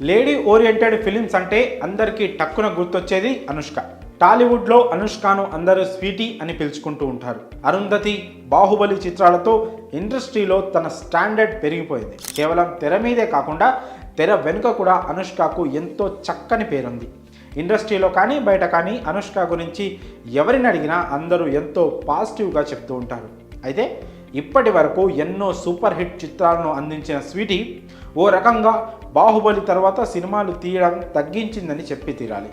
Lady oriented films అంటే అందరికీ టక్కున గుర్తొచ్చేది అనుష్క. టాలీవుడ్లో అనుష్కను అందరూ స్వీటీ అని పిలుచుకుంటూ ఉంటారు. అరుంధతి బాహుబలి చిత్రాలతో ఇండస్ట్రీలో తన స్టాండర్డ్ పెరిగిపోయింది. కేవలం తెర మీదే కాకుండా తెర వెనుక కూడా అనుష్కకు ఎంతో చక్కని పేరుంది. ఇండస్ట్రీలో కానీ బయట కానీ అనుష్క గురించి ఎవరిని అడిగినా అందరూ ఎంతో పాజిటివ్గా చెప్తూ ఉంటారు. అయితే ఇప్పటి వరకు ఎన్నో సూపర్ హిట్ చిత్రాలను అందించిన స్వీటీ ఓ రకంగా బాహుబలి తర్వాత సినిమాలు తీయడం తగ్గించిందని చెప్పి తీరాలి.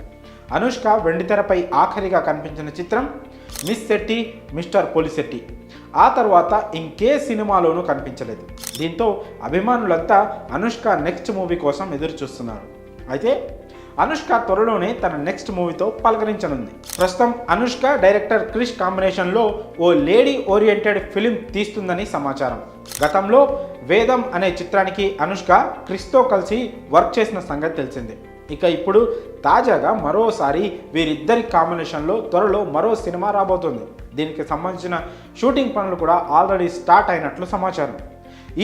అనుష్క వెండితెరపై ఆఖరిగా కనిపించిన చిత్రం మిస్ శెట్టి మిస్టర్ పోలిశెట్టి. ఆ తర్వాత ఇంకే సినిమాలోనూ కనిపించలేదు. దీంతో అభిమానులంతా అనుష్క నెక్స్ట్ మూవీ కోసం ఎదురు చూస్తున్నారు అయితే అనుష్క త్వరలోనే తన నెక్స్ట్ మూవీతో పలకరించనుంది. ప్రస్తుతం అనుష్క డైరెక్టర్ క్రిష్ కాంబినేషన్లో ఓ లేడీ ఓరియంటెడ్ ఫిలిం తీస్తుందని సమాచారం. గతంలో వేదం అనే చిత్రానికి అనుష్క క్రిష్తో కలిసి వర్క్ చేసిన సంగతి తెలిసిందే. ఇక ఇప్పుడు తాజాగా మరోసారి వీరిద్దరి కాంబినేషన్లో త్వరలో మరో సినిమా రాబోతుంది. దీనికి సంబంధించిన షూటింగ్ పనులు కూడా ఆల్రెడీ స్టార్ట్ అయినట్లు సమాచారం.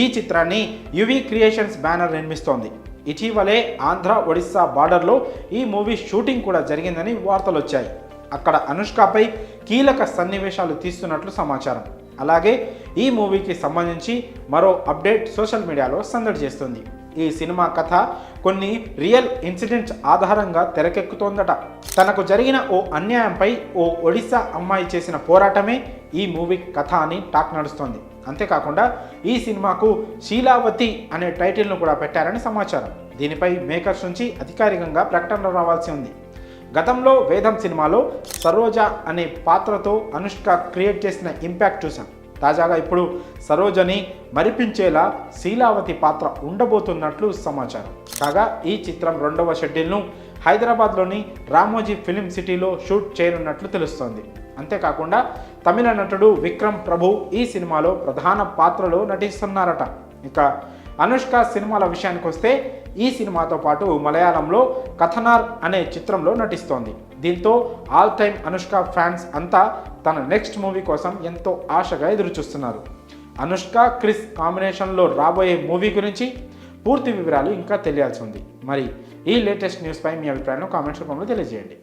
ఈ చిత్రాన్ని యువి క్రియేషన్స్ బ్యానర్ నిర్మిస్తోంది. ఇటీవలే ఆంధ్ర ఒడిస్సా బార్డర్లో ఈ మూవీ షూటింగ్ కూడా జరిగిందని వార్తలు వచ్చాయి. అక్కడ అనుష్కపై కీలక సన్నివేశాలు తీస్తున్నట్లు సమాచారం. అలాగే ఈ మూవీకి సంబంధించి మరో అప్డేట్ సోషల్ మీడియాలో సందడి చేస్తుంది. ఈ సినిమా కథ కొన్ని రియల్ ఇన్సిడెంట్స్ ఆధారంగా తెరకెక్కుతోందట. తనకు జరిగిన ఓ అన్యాయంపై ఓ ఒడిస్సా అమ్మాయి చేసిన పోరాటమే ఈ మూవీ కథ అని టాక్ నడుస్తోంది. అంతేకాకుండా ఈ సినిమాకు శీలావతి అనే టైటిల్ను కూడా పెట్టారని సమాచారం. దీనిపై మేకర్స్ నుంచి అధికారికంగా ప్రకటన రావాల్సి ఉంది. గతంలో వేదం సినిమాలో సరోజ అనే పాత్రతో అనుష్క క్రియేట్ చేసిన ఇంపాక్ట్ చూసాం తాజాగా ఇప్పుడు సరోజని మరిపించేలా శీలావతి పాత్ర ఉండబోతున్నట్లు సమాచారం. కాగా ఈ చిత్రం రెండవ షెడ్యూల్ను హైదరాబాద్లోని రామోజీ ఫిలిం సిటీలో షూట్ చేయనున్నట్లు తెలుస్తోంది. అంతేకాకుండా తమిళ నటుడు విక్రమ్ ప్రభు ఈ సినిమాలో ప్రధాన పాత్రలో నటిస్తున్నారట. ఇక అనుష్క సినిమాల విషయానికి వస్తే ఈ సినిమాతో పాటు మలయాళంలో కథనార్ అనే చిత్రంలో నటిస్తోంది. దీంతో ఆల్ టైమ్ అనుష్క ఫ్యాన్స్ అంతా తన నెక్స్ట్ మూవీ కోసం ఎంతో ఆశగా ఎదురుచూస్తున్నారు. అనుష్క క్రిస్ కాంబినేషన్లో రాబోయే మూవీ గురించి పూర్తి వివరాలు ఇంకా తెలియాల్సి ఉంది. మరి ఈ లేటెస్ట్ న్యూస్పై మీ అభిప్రాయాలను కామెంట్స్ రూపంలో తెలియజేయండి.